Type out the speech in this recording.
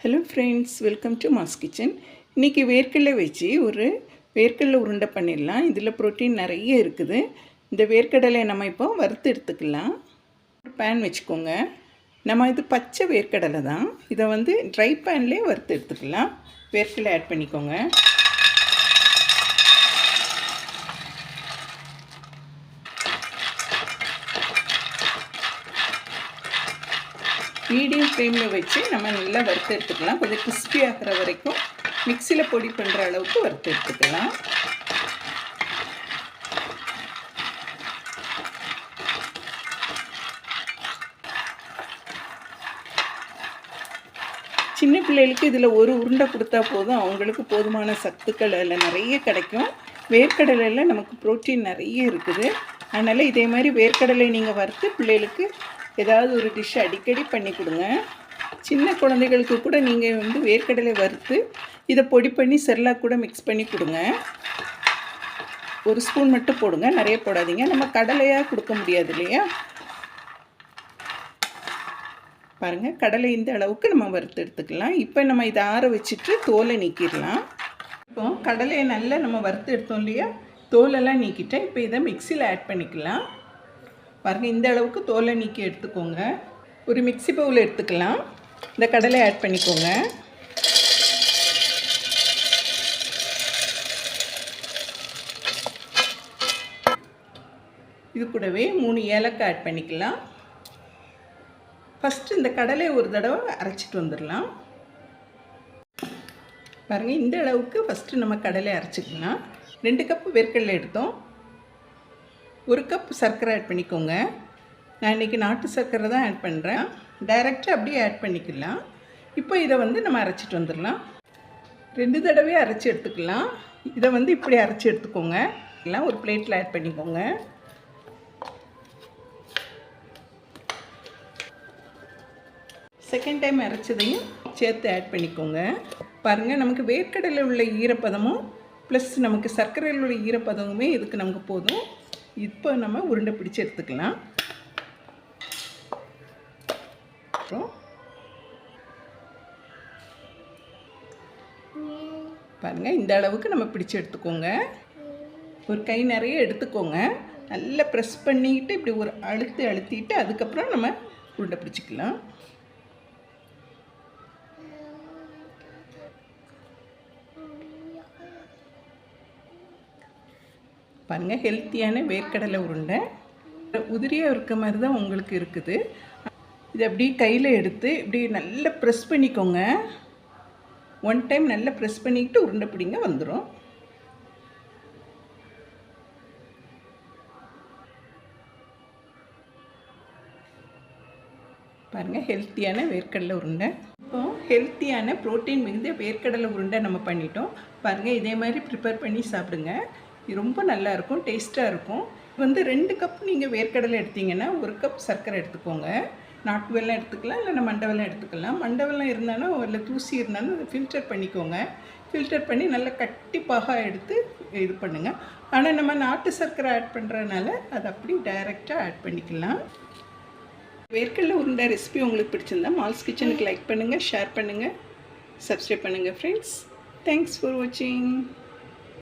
Hello friends welcome to mass kitchen இன்றைக்கி வேர்க்கடலை வச்சு ஒரு வேர்க்கடலை உருண்டை பண்ணிடலாம். இதில் ப்ரோட்டீன் நிறைய இருக்குது. இந்த வேர்க்கடலை நம்ம இப்போ வறுத்து எடுத்துக்கலாம். ஒரு பேன் வச்சுக்கோங்க. நம்ம இது பச்சை வேர்க்கடலை தான். இதை வந்து ட்ரை பேன்லேயே வறுத்து எடுத்துக்கலாம். வேர்க்கடலை ஆட் பண்ணிக்கோங்க. மீடியம் ஃப்ளேமில் வச்சு நம்ம நல்லா வறுத்து எடுத்துக்கலாம். கொஞ்சம் கிறிஸ்பி ஆகிற வரைக்கும் மிக்சியில் பொடி பண்ணுற அளவுக்கு வறுத்து எடுத்துக்கலாம். சின்ன பிள்ளைகளுக்கு இதில் ஒரு உருண்டை கொடுத்தா போதும். அவங்களுக்கு போதுமான சத்துக்கள் அதில் நிறைய கிடைக்கும். வேர்க்கடலையில் நமக்கு ப்ரோட்டீன் நிறைய இருக்குது. அதனால் இதே மாதிரி வேர்க்கடலை நீங்கள் வறுத்து பிள்ளைகளுக்கு ஏதாவது ஒரு டிஷ் அடிக்கடி பண்ணி கொடுங்க. சின்ன குழந்தைகளுக்கு கூட நீங்கள் வந்து வேர்க்கடலை வறுத்து இதை பொடி பண்ணி செர்லாக் கூட மிக்ஸ் பண்ணி கொடுங்க. ஒரு ஸ்பூன் மட்டும் போடுங்க. நிறைய போடாதீங்க. நம்ம கடலையாக கொடுக்க முடியாது இல்லையா? பாருங்கள் கடலை இந்த அளவுக்கு நம்ம வறுத்து எடுத்துக்கலாம். இப்போ நம்ம இதை ஆற வச்சுட்டு தோலை நீக்கிடலாம். இப்போ கடலையை நல்லா நம்ம வறுத்து எடுத்தோம் இல்லையா? தோலெல்லாம் நீக்கிட்டேன் இப்போ இதை மிக்சியில் ஆட் பண்ணிக்கலாம். பாருங்கள் இந்த அளவுக்கு தோலை நீக்கி எடுத்துக்கோங்க. ஒரு மிக்சி பவுல் எடுத்துக்கலாம். இந்த கடலை ஆட் பண்ணிக்கோங்க. இது கூடவே மூணு ஏலக்காய் ஆட் பண்ணிக்கலாம். ஃபஸ்ட்டு இந்த கடலை ஒரு தடவை அரைச்சிட்டு வந்துடலாம். பாருங்கள் இந்த அளவுக்கு ஃபஸ்ட்டு நம்ம கடலை அரைச்சிக்கலாம். ரெண்டு கப்பு வேர்க்கடலை எடுத்தோம். ஒரு கப் சர்க்கரை ஆட் பண்ணிக்கோங்க. நான் இன்றைக்கி நாட்டு சர்க்கரை தான் ஆட் பண்ணுறேன் டைரெக்டாக அப்படியே ஆட் பண்ணிக்கலாம். இப்போ இதை வந்து நம்ம அரைச்சிட்டு வந்துடலாம். ரெண்டு தடவை அரைச்சி எடுத்துக்கலாம். இதை வந்து இப்படி அரைச்சி எடுத்துக்கோங்க. எல்லாம் ஒரு பிளேட்டில் ஆட் பண்ணிக்கோங்க. செகண்ட் டைம் அரைச்சதையும் சேர்த்து ஆட் பண்ணிக்கோங்க. பாருங்கள் நமக்கு வேர்க்கடலில் உள்ள ஈரப்பதமும் ப்ளஸ் நமக்கு சர்க்கரையில் உள்ள ஈரப்பதமுமே இதுக்கு நமக்கு போதும். இப்போ நம்ம உருண்டை பிடிச்சி எடுத்துக்கலாம். அப்புறம் பாருங்கள் இந்த அளவுக்கு நம்ம பிடிச்சி எடுத்துக்கோங்க. ஒரு கை நிறைய எடுத்துக்கோங்க. நல்லா ப்ரெஸ் பண்ணிக்கிட்டு இப்படி ஒரு அழுத்தி அழுத்திட்டு அதுக்கப்புறம் நம்ம உருண்டை பிடிச்சிக்கலாம். பாருங்கள் ஹெல்த்தியான வேர்க்கடலை உருண்டை. உதிரியாக இருக்க மாதிரி தான் உங்களுக்கு இருக்குது. இது அப்படியே கையில் எடுத்து இப்படி நல்லா ப்ரெஸ் பண்ணிக்கோங்க. ஒன் டைம் நல்லா ப்ரெஸ் பண்ணிக்கிட்டு உருண்டை பிடிங்க வந்துடும் பாருங்கள் ஹெல்த்தியான வேர்க்கடலை உருண்டை. இப்போ ஹெல்த்தியான ப்ரோட்டீன் மிகுந்த வேர்க்கடலை உருண்டை நம்ம பண்ணிட்டோம். பாருங்கள் இதே மாதிரி ப்ரிப்பேர் பண்ணி சாப்பிடுங்க. இது ரொம்ப நல்லாயிருக்கும் டேஸ்ட்டாக இருக்கும். வந்து ரெண்டு கப் நீங்கள் வேர்க்கடலை எடுத்தீங்கன்னா ஒரு கப் சர்க்கரை எடுத்துக்கோங்க. நாட்டு வெள்ளம் எடுத்துக்கலாம் இல்லைன்னா மண்டவெல்லாம் எடுத்துக்கலாம். மண்டவெல்லாம் இருந்தாலும் இல்லை தூசி இருந்தாலும் அதை ஃபில்டர் பண்ணிக்கோங்க. ஃபில்டர் பண்ணி நல்லா கட்டிப்பாக எடுத்து இது பண்ணுங்கள் ஆனால் நம்ம நாட்டு சர்க்கரை ஆட் பண்ணுறதுனால அதை அப்படி டைரெக்டாக ஆட் பண்ணிக்கலாம். வேர்க்கடலை உருண்டை ரெசிபி உங்களுக்கு பிடிச்சிருந்தா மால்ஸ் கிச்சனுக்கு லைக் பண்ணுங்கள் ஷேர் பண்ணுங்கள் சப்ஸ்கிரைப் பண்ணுங்கள் ஃப்ரெண்ட்ஸ் தேங்க்ஸ் ஃபார் வாட்சிங்